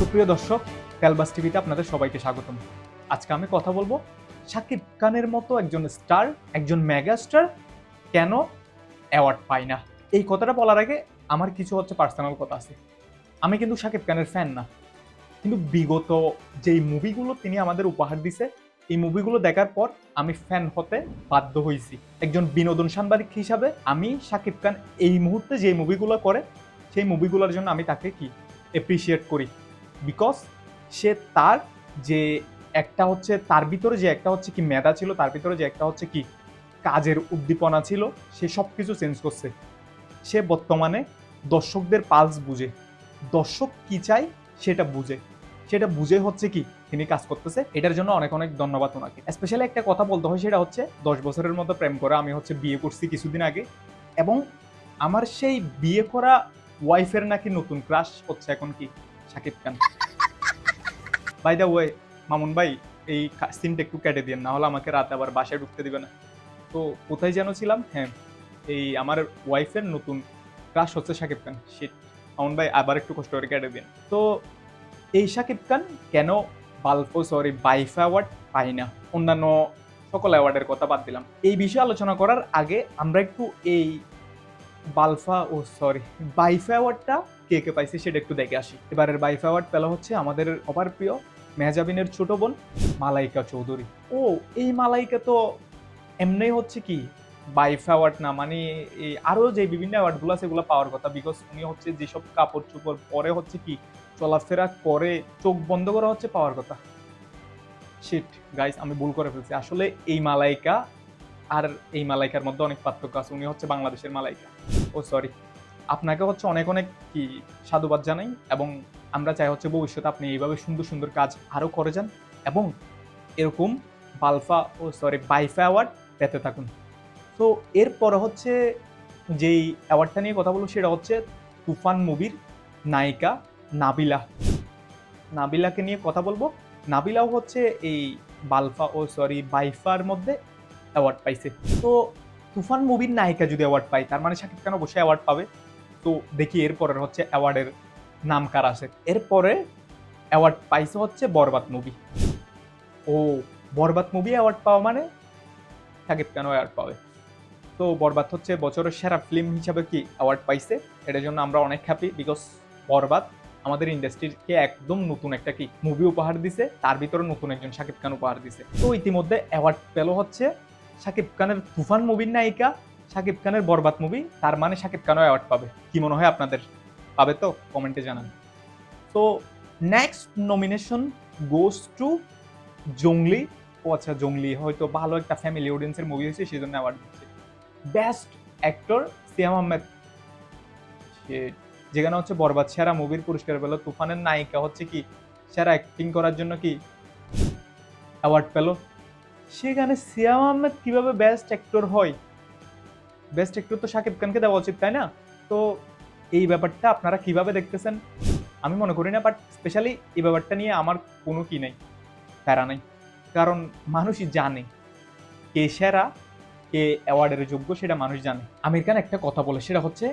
সুপ্রিয় দর্শক, ক্যালবাস টিভিতে আপনাদের সবাইকে স্বাগতম। আজকে আমি কথা বলব শাকিব খানের মতো একজন স্টার, একজন মেগা স্টার কেন অ্যাওয়ার্ড পায় না? এই কথাটা বলার আগে আমার কিছু হচ্ছে পার্সোনাল কথা আছে। আমি কিন্তু শাকিব খানের ফ্যান না। কিন্তু বিগত যেই মুভিগুলো তিনি আমাদের উপহার দিছে, এই মুভিগুলো দেখার পর আমি ফ্যান হতে বাধ্য হয়েছি। একজন বিনোদন সাংবাদিক হিসাবে আমি শাকিব খান এই মুহূর্তে যে মুভিগুলো করে, সেই মুভিগুলোর জন্য আমি তাকে কি এপ্রিসিয়েট করি? বিকজ সে তার যে একটা হচ্ছে, তার ভিতরে যে একটা হচ্ছে কি মেধা ছিল, তার ভিতরে যে একটা হচ্ছে কি কাজের উদ্দীপনা ছিল, সে সব কিছু চেঞ্জ করছে। সে বর্তমানে দর্শকদের পালস বুঝে। দর্শক কি চাই সেটা বুঝে। সেটা বুঝে হচ্ছে কি তিনি কাজ করতেছে। এটার জন্য অনেক অনেক ধন্যবাদ ওনাকে। স্পেশালি একটা কথা বলতে হয়, সেটা হচ্ছে দশ বছরের মতো প্রেম করা আমি হচ্ছে বিয়ে করছি কিছুদিন আগে এবং আমার সেই বিয়ে করা ওয়াইফের নাকি নতুন ক্রাশ হচ্ছে এখন কি Shakib Khan. By the way Mamun ভাই, এই সিনটা একটু কেটে দিন না হলে আমাকে রাতে আবার বাসায় ঢুকতে দিবে না। তো কোথায় যেন ছিলাম? হ্যাঁ এই আমার ওয়াইফের নতুন ক্রাশ হচ্ছে শাকিব খান। শিট মামুন ভাই, আবার একটু কষ্ট করে কেটে দিন তো এই শাকিব খান কেন বালফো সরি বাইফা অ্যাওয়ার্ড পাই না? অন্যান্য সকল অ্যাওয়ার্ডের কথা বাদ দিলাম। এই বিষয়ে আলোচনা করার আগে আমরা একটু এই বালফা ও সরি বাইফা অ্যাওয়ার্ডটা কে কে পাইছে সেটা একটু দেখে আসি। এবারের বাইফ অ্যাওয়ার্ড পেলা হচ্ছে আমাদের অপার প্রিয় মেহজাবিনের ছোট বোন মালাইকা চৌধুরী। ও, এই মালাইকা তো এমনি হচ্ছে কি বাইফা অ্যাওয়ার্ড না মানে এই আরও যে বিভিন্ন অ্যাওয়ার্ডগুলো আছে এগুলো পাওয়ার কথা বিকজ উনি হচ্ছে যেসব কাপড় চোপড় পরে হচ্ছে কি, চলাফেরা করে চোখ বন্ধ করা হচ্ছে পাওয়ার কথা। শিট গাইস আমি ভুল করে ফেলছি। আসলে এই মালাইকা আর এই মালাইকার মধ্যে অনেক পার্থক্য আছে, উনি হচ্ছে বাংলাদেশের মালাইকা। ও সরি আপনাকে হচ্ছে অনেক অনেক কি সাধুবাদ জানাই এবং আমরা চাই হচ্ছে ভবিষ্যতে আপনি এইভাবে সুন্দর সুন্দর কাজ আরও করে যান এবং এরকম বালফা ও সরি বাইফা অ্যাওয়ার্ড পেতে থাকুন। তো এরপরে হচ্ছে যেই অ্যাওয়ার্ডটা নিয়ে কথা বলব সেটা হচ্ছে তুফান মুভির নায়িকা নাবিলা। নাবিলাকে নিয়ে কথা বলব। নাবিলাও হচ্ছে এই বালফা ও সরি বাইফার মধ্যে অ্যাওয়ার্ড পাইছে। তো তুফান মুভির নায়িকা যদি অ্যাওয়ার্ড পায়, তার মানে শাকিব খান অবশ্যই অ্যাওয়ার্ড পাবে। তো দেখি এরপরের হচ্ছে অ্যাওয়ার্ডের নাম কার আছে। এরপরে অ্যাওয়ার্ড পাইছে হচ্ছে বরবাদ মুভি। ও, বরবাদ মুভি অ্যাওয়ার্ড পাওয়া মানে? শাকিব খান অ্যাওয়ার্ড পাবে। তো বরবাদ হচ্ছে বছরের সেরা ফিল্ম হিসাবে কি অ্যাওয়ার্ড পাইছে? এটার জন্য আমরা অনেক হ্যাপি বিকজ বরবাদ আমাদের ইন্ডাস্ট্রিকে একদম নতুন একটা কি মুভি উপহার দিছে, তার ভিতরে নতুন একজন শাকিব খান উপহার দিছে। তো ইতিমধ্যে অ্যাওয়ার্ড পেল হচ্ছে শাকিব খানের তুফান মুভির নায়িকা শাকিব খানের বরবাদ মুভি তার মানে শাকিব খানও অ্যাওয়ার্ড পাবে। কি মনে হয় আপনাদের? পাবে তো? কমেন্টে জানান। তো next nomination goes to Jongli ও আচ্ছা জঙ্গলি হয়তো ভালো একটা ফ্যামিলি অডিয়েন্সের মুভি হয়েছে সেই জন্য অ্যাওয়ার্ড দিচ্ছে বেস্ট অ্যাক্টর সিয়াম আহমেদ যেখানে হচ্ছে বরবাদ সেরা মুভির পুরস্কার পেল। তুফানের নায়িকা হচ্ছে কি? সেরা অ্যাক্টিং করার জন্য কি অ্যাওয়ার্ড পেল? সেখানে সিয়াম আহমেদ কীভাবে বেস্ট অ্যাক্টর হয়? বেস্ট একটু তো শাকিব খানকে দেওয়া উচিত, তাই না? তো এই ব্যাপারটা আপনারা কীভাবে দেখতেছেন? আমি মনে করি না বাট স্পেশালি এই ব্যাপারটা নিয়ে আমার কোনো কি নেই, প্যারা নেই। কারণ মানুষই জানে কে সেরা, কে অ্যাওয়ার্ডের যোগ্য, সেটা মানুষ জানে। আমির খান একটা কথা বলে, সেটা হচ্ছে,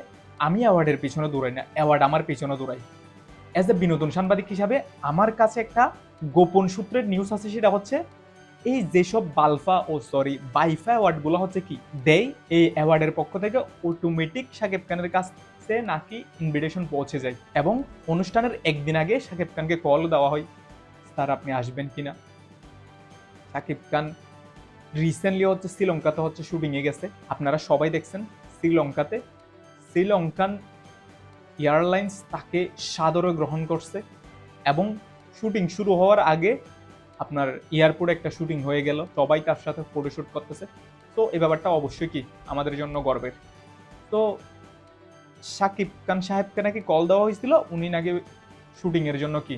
আমি অ্যাওয়ার্ডের পিছনে দৌড়াই না, অ্যাওয়ার্ড আমার পিছনে দৌড়াই। অ্যাজ এ বিনোদন সাংবাদিক হিসাবে, আমার কাছে একটা গোপন সূত্রের নিউজ আছে, সেটা হচ্ছে এই যেসব বালফা ও সরি বাইফা অ্যাওয়ার্ডগুলো হচ্ছে কি দেয় এই অ্যাওয়ার্ডের পক্ষ থেকে অটোমেটিক শাকিব খানের কাছে নাকি ইনভিটেশন পৌঁছে যায় এবং অনুষ্ঠানের একদিন আগে শাকিব খানকে কল দেওয়া হয়, স্যার আপনি আসবেন কিনা? শাকিব খান রিসেন্টলি হচ্ছে শ্রীলঙ্কাতে হচ্ছে শুটিংয়ে গেছে, আপনারা সবাই দেখছেন শ্রীলঙ্কাতে। শ্রীলঙ্কান এয়ারলাইন্স তাকে সাদরে গ্রহণ করছে এবং শুটিং শুরু হওয়ার আগে আপনার এয়ারপোর্টে একটা শুটিং হয়ে গেল, সবাই তার সাথে ফটোশ্যুট করতেছে। তো এই ব্যাপারটা অবশ্যই কি আমাদের জন্য গর্বের। তো সাকিব খান সাহেবকে নাকি কল দেওয়া হয়েছিল, উনি নাকি শুটিংয়ের জন্য কি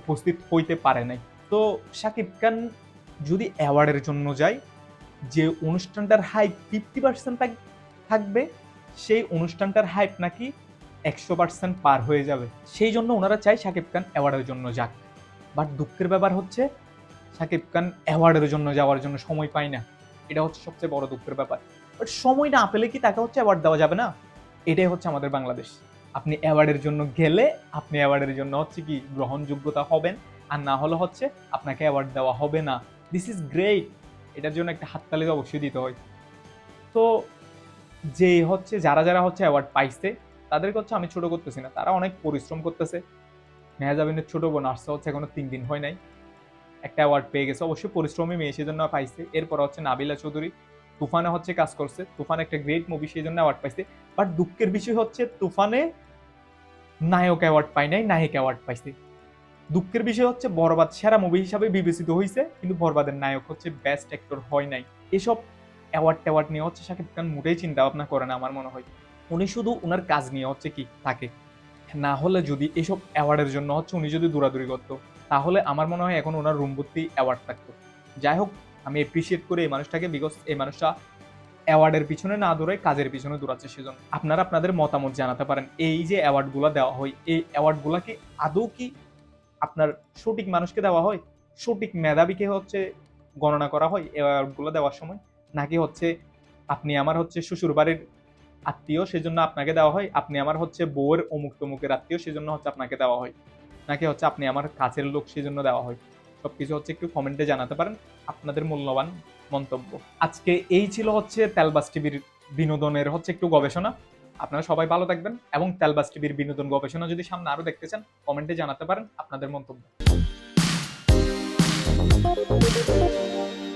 উপস্থিত হইতে পারে নাই। তো সাকিব খান যদি অ্যাওয়ার্ডের জন্য যায়, যে অনুষ্ঠানটার হাইপ ফিফটি পার্সেন্ট থাকবে, সেই অনুষ্ঠানটার হাইপ নাকি একশো পার্সেন্ট পার হয়ে যাবে। সেই জন্য ওনারা চাই শাকিব খান অ্যাওয়ার্ডের জন্য যাক। বাট দুঃখের ব্যাপার হচ্ছে শাকিব খান অ্যাওয়ার্ডের জন্য যাওয়ার জন্য সময় পায় না। এটা হচ্ছে সবচেয়ে বড় দুঃখের ব্যাপার। বাট সময় না পেলে কি তাকে হচ্ছে অ্যাওয়ার্ড দেওয়া যাবে না? এটাই হচ্ছে আমাদের বাংলাদেশ। আপনি অ্যাওয়ার্ডের জন্য গেলে আপনি অ্যাওয়ার্ডের জন্য হচ্ছে কি গ্রহণযোগ্যতা হবেন, আর না হলে হচ্ছে আপনাকে অ্যাওয়ার্ড দেওয়া হবে না। দিস ইজ গ্রেট এটার জন্য একটা হাততালি তো অবশ্যই দিতে হয়। তো যে হচ্ছে, যারা যারা হচ্ছে অ্যাওয়ার্ড পাইছে, তাদেরকে হচ্ছে আমি ছোটো করতেছি না। তারা অনেক পরিশ্রম করতেছে। মেহাজাবিনের ছোট বোন আসছে হচ্ছে এখনও তিন দিন হয় নাই। একটা অ্যাওয়ার্ড পেয়ে গেছে। অবশ্যই পরিশ্রমী মেয়ে সেজন্য পাইছে। এরপর হচ্ছে নাবিলা চৌধুরী তুফানে হচ্ছে কাজ করছে। তুফান একটা গ্রেট মুভি সেই জন্য অ্যাওয়ার্ড পাইছে। বাট দুঃখের বিষয় হচ্ছে তুফানে নায়ক অ্যাওয়ার্ড পাই নাই, নায়ক অ্যাওয়ার্ড পাইছে। দুঃখের বিষয় হচ্ছে বরবাদ সেরা মুভি হিসাবে বিবেচিত হয়েছে কিন্তু বরবাদের নায়ক হচ্ছে বেস্ট অ্যাক্টর হয় নাই। এসব অ্যাওয়ার্ড ট্যাওয়ার্ড নিয়ে হচ্ছে শাকিব খান মোটেই চিন্তা ভাবনা করে না আমার মনে হয়। উনি শুধু ওনার কাজ নিয়ে হচ্ছে কি থাকে। না হলে যদি এসব অ্যাওয়ার্ডের জন্য হচ্ছে উনি যদি দৌড়াদৌড়ি করতো, তাহলে আমার মনে হয় এখন ওনার রুম ভর্তি অ্যাওয়ার্ড থাকতো। যাই হোক, আমি এপ্রিসিয়েট করি এই মানুষটাকে বিকজ এই মানুষটা অ্যাওয়ার্ডের পিছনে না দৌড়ে কাজের পিছনে দৌড়াচ্ছে সেজন্য। আপনারা আপনাদের মতামত জানাতে পারেন, এই যে অ্যাওয়ার্ডগুলো দেওয়া হয়, এই অ্যাওয়ার্ডগুলো কি আদৌ কি আপনার সঠিক মানুষকে দেওয়া হয়? সঠিক মেধাবীকে হচ্ছে গণনা করা হয় অ্যাওয়ার্ডগুলো দেওয়ার সময়? নাকি হচ্ছে আপনি আমার হচ্ছে শ্বশুর বাড়ির আত্মীয় সেজন্য আপনাকে দেওয়া হয়। আপনি আমার হচ্ছে বউয়ের অমুক তমুকের আত্মীয় সেজন্য হচ্ছে আপনাকে দেওয়া হয়। নাকি হচ্ছে আপনি আমার কাছের লোক সেজন্য দেওয়া হয়। সব কিছু হচ্ছে একটু কমেন্টে জানাতে পারেন। আপনাদের মূল্যবান মন্তব্য। আজকে এই ছিল হচ্ছে তেলবাস টিভির বিনোদনের হচ্ছে একটু গবেষণা। আপনারা সবাই ভালো থাকবেন এবং তেলবাস টিভির বিনোদন গবেষণা যদি সামনে আরও দেখতে চান কমেন্টে জানাতে পারেন আপনাদের মন্তব্য।